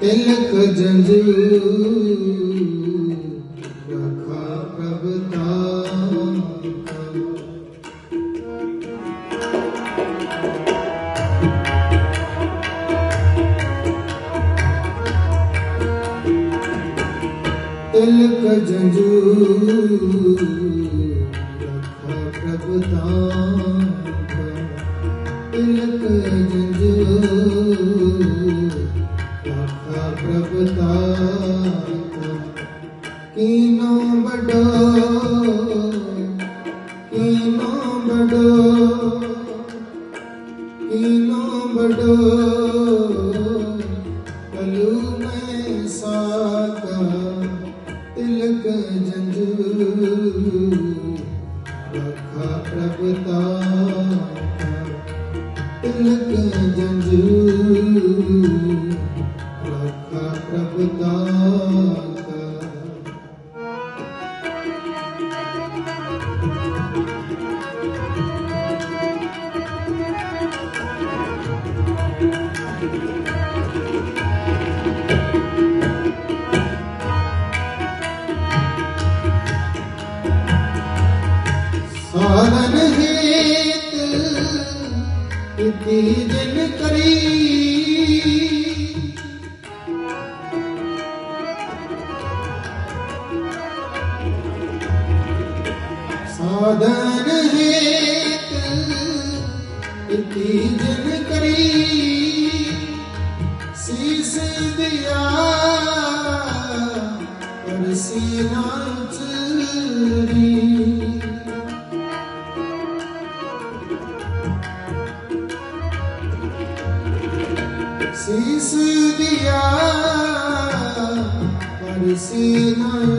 तिलक जंजू रखा प्रभता तिलक जंजू रखा प्रभता तिलक जंजू कीनो बडो पलू में साका तिलक जंजू रखा तिलक जंजू। जन करी साधन हेत इति करी शीस दिया पर सीना चली see my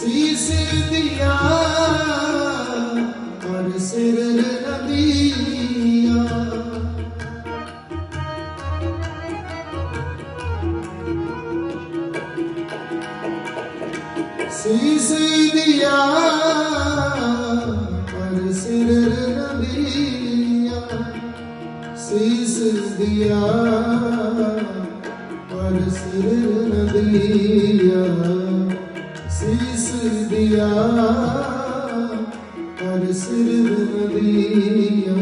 शीस दिया और सिर न ਸੀਸ ਦਿਆ, ਪਰ ਸਿਰ ਨਬੀਆ ਸੀਸ ਦਿਆ, ਪਰ ਸਿਰ ਨਬੀਆ ਸੀਸ ਦਿਆ, ਪਰ ਸਿਰ ਨਬੀਆ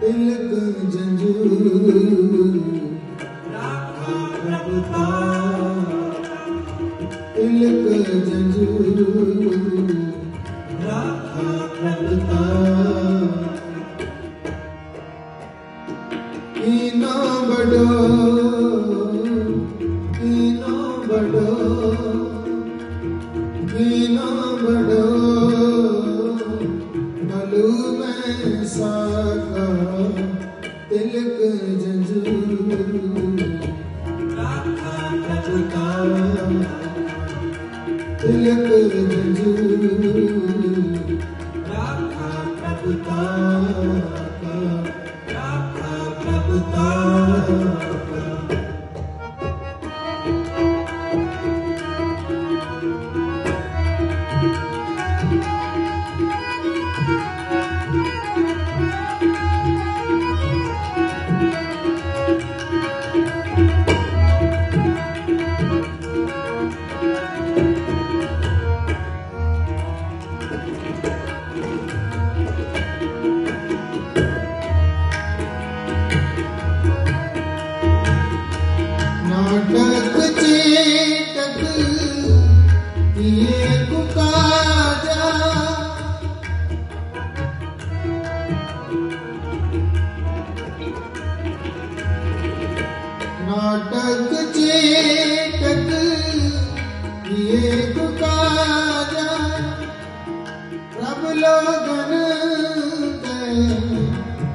ਤਿਲਕ ਜੰਜੂ ਰਾਖਾ ਰੱਬ ਤਾ look good. Oh. नाटक चेतक ये काजा प्रभ लोगन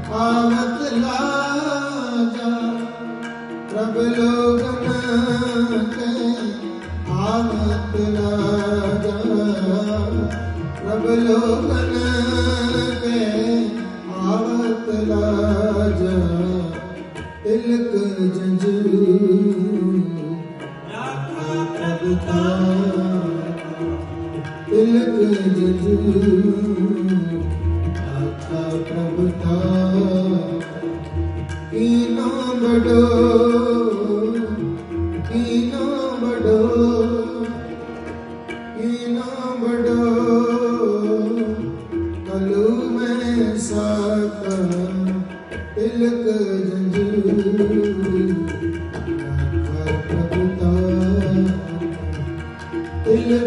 पावत लाजा। प्रभ ਤਿਲਕ ਜੰਜੂ ਰਾਖਾ ਪ੍ਰਭੂ ਤਾ ਤਿਲਕ ਜੰਜੂ ਰਾਖਾ ਪ੍ਰਭੂ ਤਾ ਕੀ ਨਾਮ ਬੜੋ ਕੀ ਨਾਮ ਬੜੋ ਕੀ ਨਾਮ ਬੜੋ ਕਲੂ ਮੈਂ ਸਾਕਾ ਤਿਲਕ